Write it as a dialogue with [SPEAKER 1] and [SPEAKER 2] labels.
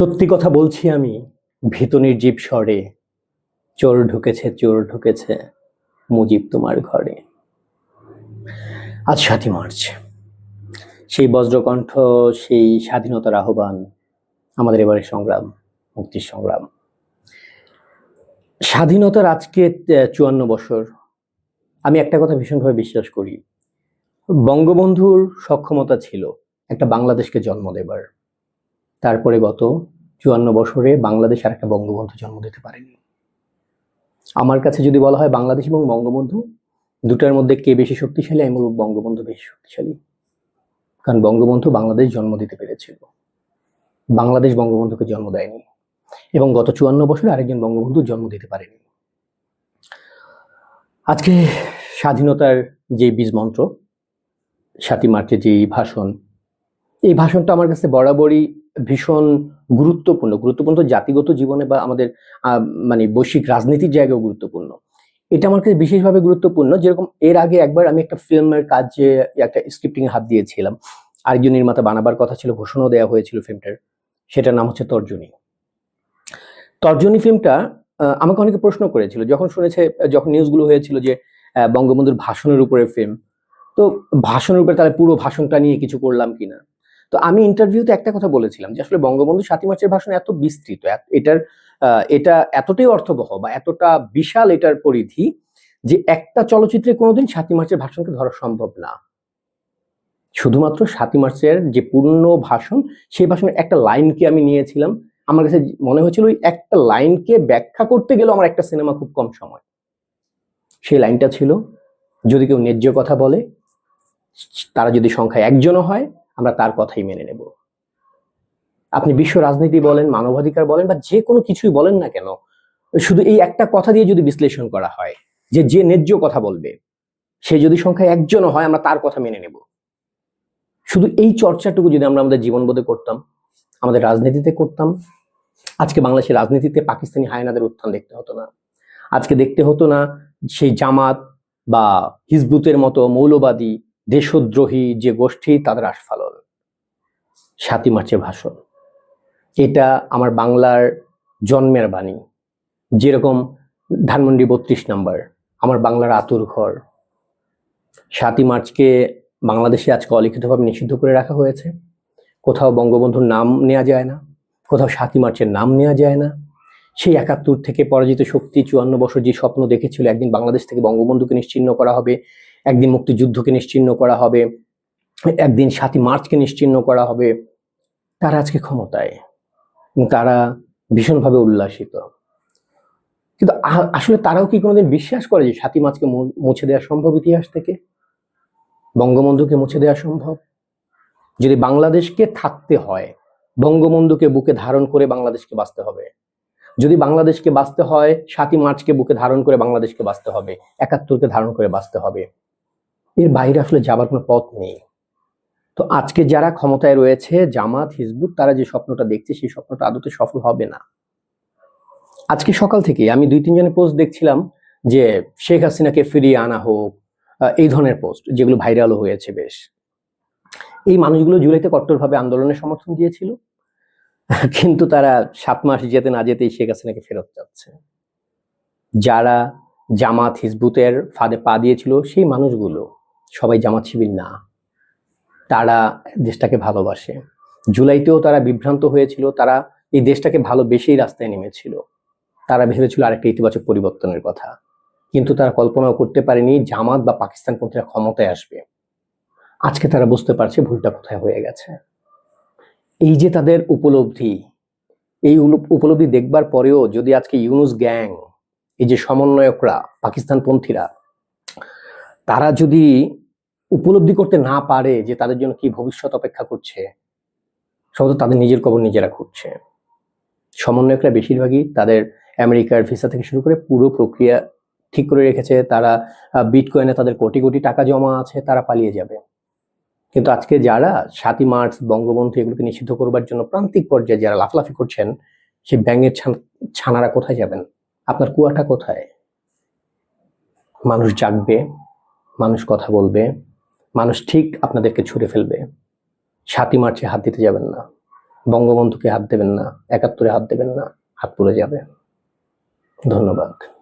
[SPEAKER 1] সত্যি কথা বলছি আমি, ভীত নির্জীব স্বরে, চোর ঢুকেছে চোর ঢুকেছে, মুজিব তোমার ঘরে। আজ সাতই মার্চ। সেই বজ্রকণ্ঠ, সেই স্বাধীনতার আহ্বান, আমাদের এবারে সংগ্রাম, মুক্তির সংগ্রাম। স্বাধীনতার আজকে চুয়ান্ন বছর। আমি একটা কথা ভীষণভাবে বিশ্বাস করি। বঙ্গবন্ধুর সক্ষমতা ছিল একটা বাংলাদেশকে জন্ম দেবার। তারপরে গত চুয়ান্ন বছরে বাংলাদেশ আর একটা বঙ্গবন্ধু জন্ম দিতে পারেনি। আমার কাছে যদি বলা হয় বাংলাদেশ এবং বঙ্গবন্ধু, দুটার মধ্যে কে বেশি শক্তিশালী, আমি বলব বঙ্গবন্ধু বেশি শক্তিশালী। কারণ বঙ্গবন্ধু বাংলাদেশ জন্ম দিতে পেরেছিল। বাংলাদেশ বঙ্গবন্ধুকে জন্ম দেয়নি এবং গত চুয়ান্ন বছরে আরেকজন বঙ্গবন্ধু জন্ম দিতে পারেনি। আজকে স্বাধীনতার যে বীজ মন্ত্র, সাতই মার্চের যে ভাষণ, এই ভাষণটা আমার কাছে বরাবরই ভীষণ গুরুত্বপূর্ণ। গুরুত্বপূর্ণ জাতিগত জীবনে বা আমাদের মানে বৈশ্বিক রাজনীতির জায়গাও গুরুত্বপূর্ণ। এটা আমার কাছে বিশেষভাবে গুরুত্বপূর্ণ, যেরকম এর আগে একবার আমি একটা ফিল্মের কাজে একটা স্ক্রিপ্টিং হাত দিয়েছিলাম, আরেকজন নির্মাতা বানাবার কথা ছিল, ঘোষণাও দেওয়া হয়েছিল ফিল্মটার সেটার নাম হচ্ছে তর্জনী। তর্জনী ফিল্মটা আমাকে অনেকে প্রশ্ন করেছিল, যখন শুনেছে, যখন নিউজগুলো হয়েছিল যে বঙ্গবন্ধুর ভাষণের উপরে ফিল্ম তো ভাষণের উপরে তাহলে পুরো ভাষণটা নিয়ে কিছু করলাম কিনা? তো আমি ইন্টারভিউতে একটা কথা বলেছিলাম যে আসলে বঙ্গবন্ধু সাতই মার্চের ভাষণ এত বিস্তৃত এটার এটা এতটাই অর্থবহ বা এতটা বিশাল এটার পরিধি যে একটা চলচ্চিত্রে কোনোদিন সাতই মার্চের ভাষণকে ধরা সম্ভব না। শুধুমাত্র সাতই মার্চের যে পূর্ণ ভাষণ, সেই ভাষণের একটা লাইনকে আমি নিয়েছিলাম। আমার কাছে মনে হয়েছিল ওই একটা লাইনকে ব্যাখ্যা করতে গেলেও আমার একটা সিনেমা খুব কম সময়। সেই লাইনটা ছিল, যদি কেউ ন্যায্য কথা বলে, তারা যদি সংখ্যায় একজনও হয় আমরা তার কথাই মেনে নেব। আপনি বিশ্ব রাজনীতি বলেন, মানবাধিকার বলেন বা যে কোনো কিছুই বলেন না কেন, শুধু এই একটা কথা দিয়ে যদি বিশ্লেষণ করা হয়, যে যে ন্যায্য কথা বলবে, সে যদি সংখ্যায় একজনও হয়, আমরা তার কথা মেনে নেব। শুধু এই চর্চাটুকু যদি আমরা আমাদের জীবনবোধে করতাম, আমাদের রাজনীতিতে করতাম, আজকে বাংলাদেশের রাজনীতিতে পাকিস্তানি হায়নাদের উত্থান দেখতে হতো না। আজকে দেখতে হতো না সেই জামাত বা হিজবুতের মতো মৌলবাদী দেশদ্রোহী যে গোষ্ঠী, তাদের আস্ফালন। সাতই মার্চের ভাষণ। এটা আমার বাংলার জন্মের বাণী। যেরকম ধানমন্ডি বত্রিশ নাম্বার, আমার বাংলার আতুর ঘর। সাতই মার্চকে বাংলাদেশে আজকে অলিখিতভাবে নিষিদ্ধ করে রাখা হয়েছে। কোথাও বঙ্গবন্ধুর নাম নেওয়া যায় না, কোথাও সাতই মার্চের নাম নেওয়া যায় না। সেই একাত্তর থেকে পরাজিত শক্তি চুয়ান্ন বছর যে স্বপ্ন দেখেছিল, একদিন বাংলাদেশ থেকে বঙ্গবন্ধুকে নিশ্চিহ্ন করা হবে একদিন মুক্তিযুদ্ধকে নিশ্চিহ্ন করা হবে, একদিন সাতই মার্চকে নিশ্চিহ্ন করা হবে। তারা আজকে ক্ষমতায় তারা ভীষণভাবে উল্লাসিত। কিন্তু আসলে তারাও কি কোনোদিন বিশ্বাস করে যে সাতই মার্চকে মুছে দেওয়া সম্ভব ইতিহাস থেকে? বঙ্গবন্ধুকে মুছে দেওয়া সম্ভব? যদি বাংলাদেশকে থাকতে হয়, বঙ্গবন্ধুকে বুকে ধারণ করে বাংলাদেশকে বাঁচতে হবে। যদি বাংলাদেশকে বাঁচতে হয়, সাতই মার্চকে বুকে ধারণ করে বাংলাদেশকে বাঁচতে হবে, একাত্তরকে ধারণ করে বাঁচতে হবে। এর বাইরে আসলে যাবার কোনো পথ নেই। তো আজকে যারা ক্ষমতায় রয়েছে, জামাত, হিজবুত, তারা যে স্বপ্নটা দেখছে, সেই স্বপ্নটা আদতে সফল হবে না। আজকে সকাল থেকে আমি দুই, তিনজনের পোস্ট দেখছিলাম যে শেখ হাসিনাকে ফিরিয়ে আনা হোক এই ধরনের পোস্ট যেগুলো ভাইরালও হয়েছে বেশ। এই মানুষগুলো জুলাইতে কট্টরভাবে আন্দোলনের সমর্থন দিয়েছিল, কিন্তু তারা সাত মাস যেতে না যেতেই শেখ হাসিনাকে ফেরত যাচ্ছে। যারা জামাত, হিজবুতের ফাঁদে পা দিয়েছিল, সেই মানুষগুলো সবাই জামাত শিবির না। তারা দেশটাকে ভালোবাসে। জুলাইতেও তারা বিভ্রান্ত হয়েছিল, তারা এই দেশটাকে ভালোবেসেই রাস্তায় নেমেছিল। তারা ভেবেছিল আরেকটা ইতিবাচক পরিবর্তনের কথা। কিন্তু তারা কল্পনাও করতে পারেনি জামাত বা পাকিস্তানপন্থীরা ক্ষমতায় আসবে। আজকে তারা বুঝতে পারছে ভুলটা কোথায় হয়ে গেছে। এই যে তাদের উপলব্ধি, এই উপলব্ধি দেখবার পরেও যদি আজকে ইউনুস গ্যাং, এই যে সমন্বয়করা, পাকিস্তানপন্থীরা, তারা যদি উপলব্ধি করতে না পারে যে তাদের জন্য কি ভবিষ্যৎ অপেক্ষা করছে সম্ভবত তাদের নিজের কবর নিজেরা খুঁজছে সমন্বয়করা বেশিরভাগই তাদের আমেরিকার ভিসা থেকে শুরু করে পুরো প্রক্রিয়া ঠিক করে রেখেছে। তারা বিটকয়েনে তাদের কোটি কোটি টাকা জমা আছে, তারা পালিয়ে যাবে। কিন্তু আজকে যারা সাতই মার্চ বঙ্গবন্ধু এগুলোকে নিষিদ্ধ করবার জন্য প্রান্তিক পর্যায়ে যারা লাফলাফি করছেন, সেই ব্যাঙের ছান- ছানারা কোথায় যাবেন? আপনার কুয়াটা কোথায়? মানুষ জাগবে, মানুষ কথা বলবে মানুষ ঠিক আপনাদেরকে ছুঁড়ে ফেলবে। সাতই মার্চে হাত দিতে যাবেন না। বঙ্গবন্ধুকে হাত দেবেন না, একাত্তরে হাত দেবেন না, হাত পুড়ে যাবে। ধন্যবাদ।